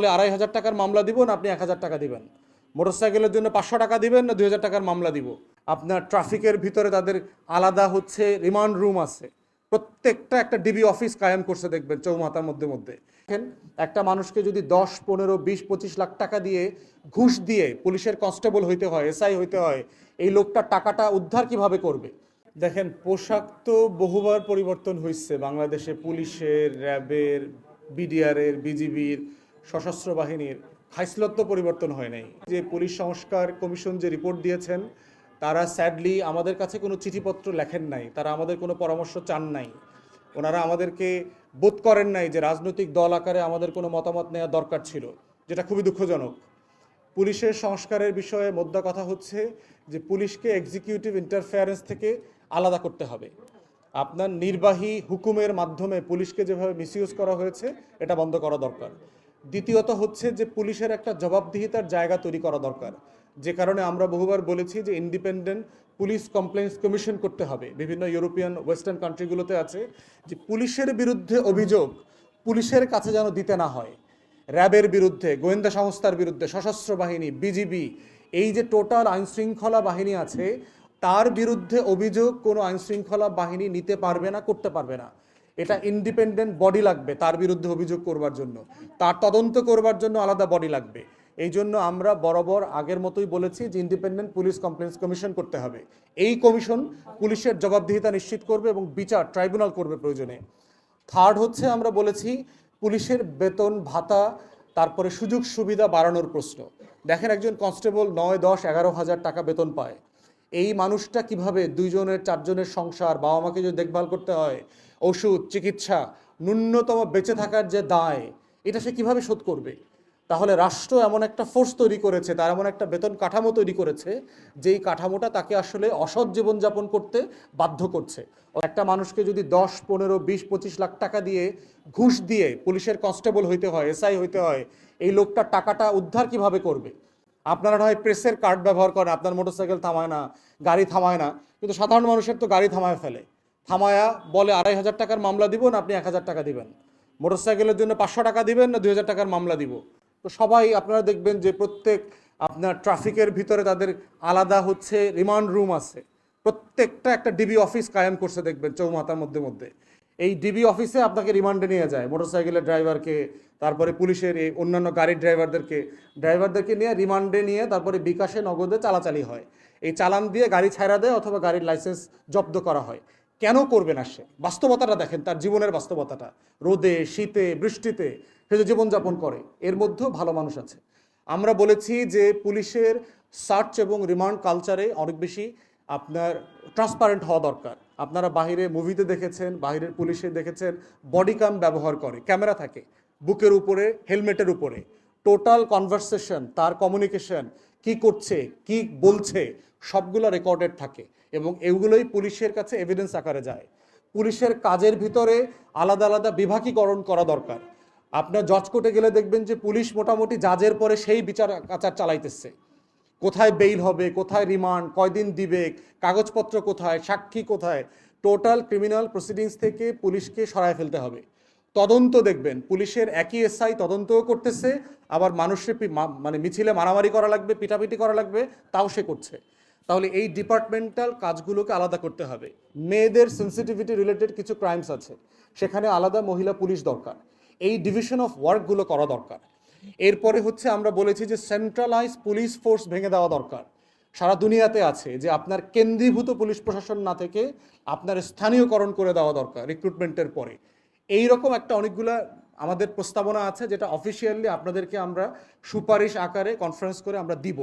বলে আড়াই হাজার টাকার মামলা দিব না, আপনি এক হাজার টাকা দিবেন। মোটরসাইকেলের জন্য পাঁচশো টাকা দিবেন, না দুই হাজার টাকার মামলা দিব। আপনার ট্রাফিকের ভিতরে তাদের আলাদা হচ্ছে রিমান্ড রুম আছে। প্রত্যেকটা একটা ডিবি অফিস কায়েম করছে, দেখবেন চৌমাথার মধ্যে মধ্যে। দেখেন, একটা মানুষকে যদি দশ, পনেরো, বিশ, পঁচিশ লাখ টাকা দিয়ে ঘুষ দিয়ে পুলিশের কনস্টেবল হইতে হয়, এসআই হইতে হয়, এই লোকটা টাকাটা উদ্ধার কীভাবে করবে? দেখেন, পোশাক তো বহুবার পরিবর্তন হয়েছে বাংলাদেশে পুলিশের, র্যাবের, বিডিআরের, বিজিবির সশস্ত্র বাহিনীর খাইসলত তো পরিবর্তন হয় নাই। যে পুলিশ সংস্কার কমিশন যে রিপোর্ট দিয়েছেন, তারা স্যাডলি আমাদের কাছে কোনো চিঠিপত্র লেখেন নাই, তারা আমাদের কোনো পরামর্শ চান নাই। ওনারা আমাদেরকে বোধ করেন নাই যে রাজনৈতিক দল আকারে আমাদের কোনো মতামত নেওয়া দরকার ছিল, যেটা খুবই দুঃখজনক। পুলিশের সংস্কারের বিষয়ে মোদ্দা কথা হচ্ছে যে পুলিশকে এক্সিকিউটিভ ইন্টারফেয়ারেন্স থেকে আলাদা করতে হবে। আপনার নির্বাহী হুকুমের মাধ্যমে পুলিশকে যেভাবে মিসইউজ করা হয়েছে, এটা বন্ধ করা দরকার। দ্বিতীয়ত হচ্ছে যে পুলিশের একটা জবাবদিহিতার জায়গা তৈরি করা দরকার। যে কারণে আমরা বহুবার বলেছি যে ইন্ডিপেন্ডেন্ট পুলিশ কমপ্লেন্স কমিশন করতে হবে। বিভিন্ন ইউরোপিয়ান ওয়েস্টার্ন কান্ট্রিগুলোতে আছে যে পুলিশের বিরুদ্ধে অভিযোগ পুলিশের কাছে যেন দিতে না হয়। র্যাবের বিরুদ্ধে, গোয়েন্দা সংস্থার বিরুদ্ধে, সশস্ত্র বাহিনী বিজিবি এই যে টোটাল আইনশৃঙ্খলা বাহিনী আছে, তার বিরুদ্ধে অভিযোগ কোনো আইনশৃঙ্খলা বাহিনী নিতে পারবে না, করতে পারবে না। এটা ইন্ডিপেন্ডেন্ট বডি লাগবে, তার বিরুদ্ধে অভিযোগ করবার জন্য। তার তদন্ত করবার জন্য আলাদা বডি লাগবে। এই জন্য আমরা বরাবর আগের মতোই বলেছি যে ইন্ডিপেন্ডেন্ট পুলিশ কমপ্লেন্স কমিশন করতে হবে। এই কমিশন পুলিশের জবাবদিহিতা নিশ্চিত করবে এবং বিচার ট্রাইব্যুনাল করবে প্রয়োজনে। থার্ড হচ্ছে আমরা বলেছি পুলিশের বেতন, ভাতা, তারপরে সুযোগ সুবিধা বাড়ানোর প্রশ্ন। দেখেন একজন কনস্টেবল নয়, দশ, এগারো হাজার টাকা বেতন পায়। এই মানুষটা কীভাবে দুইজনের, চারজনের সংসার বাবা মাকে যদি দেখভাল করতে হয়, ওষুধ, চিকিৎসা, ন্যূনতম বেঁচে থাকার যে দায়, এটা সে কীভাবে শোধ করবে? তাহলে রাষ্ট্র এমন একটা ফোর্স তৈরি করেছে, তার এমন একটা বেতন কাঠামো তৈরি করেছে, যেই কাঠামোটা তাকে আসলে অসৎ জীবনযাপন করতে বাধ্য করছে। একটা মানুষকে যদি দশ, পনেরো, বিশ, পঁচিশ লাখ টাকা দিয়ে ঘুষ দিয়ে পুলিশের কনস্টেবল হইতে হয়, এসআই হইতে হয়, এই লোকটার টাকাটা উদ্ধার কীভাবে করবে? আপনারা হয় প্রেসের কার্ড ব্যবহার করেন, আপনার মোটরসাইকেল থামায় না, গাড়ি থামায় না। কিন্তু সাধারণ মানুষের তো গাড়ি থামায় ফেলে। থামায়া বলে, আড়াই হাজার টাকার মামলা দিব না, আপনি এক হাজার টাকা দিবেন। মোটরসাইকেলের জন্য পাঁচশো টাকা দিবেন না, দুই হাজার টাকার মামলা দিব। তো সবাই আপনারা দেখবেন যে প্রত্যেক আপনার ট্রাফিকের ভিতরে তাদের আলাদা হচ্ছে, রিমান্ড রুম আছে। প্রত্যেকটা একটা ডিবি অফিস কায়েম করছে দেখবেন, চৌমাথার মধ্যে মধ্যে। এই ডিবি অফিসে আপনাকে রিমান্ডে নিয়ে যায়। মোটরসাইকেলের ড্রাইভারকে তারপরে পুলিশের এই অন্যান্য গাড়ির ড্রাইভারদেরকে ড্রাইভারদেরকে নিয়ে রিমান্ডে নিয়ে তারপরে বিকাশে, নগদে চালাচালি হয়। এই চালান দিয়ে গাড়ি ছাড়া দেয় অথবা গাড়ির লাইসেন্স জব্দ করা হয়। কেন করবে না সে? বাস্তবতাটা দেখেন, তার জীবনের বাস্তবতাটা। রোদে, শীতে, বৃষ্টিতে সে যে জীবনযাপন করে, এর মধ্যেও ভালো মানুষ আছে। আমরা বলেছি যে পুলিশের সার্চ এবং রিমান্ড কালচারে অনেক বেশি আপনার ট্রান্সপারেন্ট হওয়া দরকার। আপনারা বাইরে মুভিতে দেখেছেন বাইরের পুলিশে দেখেছেন বডি ক্যাম ব্যবহার করে ক্যামেরা থাকে, বুকের উপরে হেলমেটের উপরে। টোটাল কনভারসেশন তার কমিউনিকেশন কি করছে, কি বলছে, সবগুলো রেকর্ডেড থাকে এবং এগুলোই পুলিশের কাছে এভিডেন্স আকারে যায়। পুলিশের কাজের ভিতরে আলাদা আলাদা বিভাগীকরণ করা দরকার। আপনার জজ কোর্টে গেলে দেখবেন যে পুলিশ মোটামুটি জাজের পরে সেই বিচার আচার চালাইতেছে। কোথায় বেইল হবে, কোথায় রিমান্ড কয়দিন দিবে, কাগজপত্র কোথায়, সাক্ষী কোথায় টোটাল ক্রিমিনাল প্রসিডিংস থেকে পুলিশকে সরায় ফেলতে হবে। তদন্ত দেখবেন, পুলিশের একই এসআই তদন্তও করতেছে, আবার মানুষের মানে মিছিলে মারামারি করা লাগবে, পিটাপিটি করা লাগবে, তাও সে করছে। তাহলে এই ডিপার্টমেন্টাল কাজগুলোকে আলাদা করতে হবে। মেয়েদের সেন্সিটিভিটি রিলেটেড কিছু ক্রাইমস আছে, সেখানে আলাদা মহিলা পুলিশ দরকার। এই ডিভিশন অফ ওয়ার্কগুলো করা দরকার। এরপরে হচ্ছে আমরা বলেছি যে সেন্ট্রালাইজ পুলিশ ফোর্স ভেঙে দেওয়া দরকার। সারা দুনিয়াতে আছে যে আপনার কেন্দ্রীভূত পুলিশ প্রশাসন না থেকে আপনার স্থানীয়করণ করে দেওয়া দরকার রিক্রুটমেন্টের পরে। এই রকম একটা অনেকগুলা আমাদের প্রস্তাবনা আছে যেটা অফিসিয়ালি আপনাদেরকে আমরা সুপারিশ আকারে কনফারেন্স করে আমরা দিব।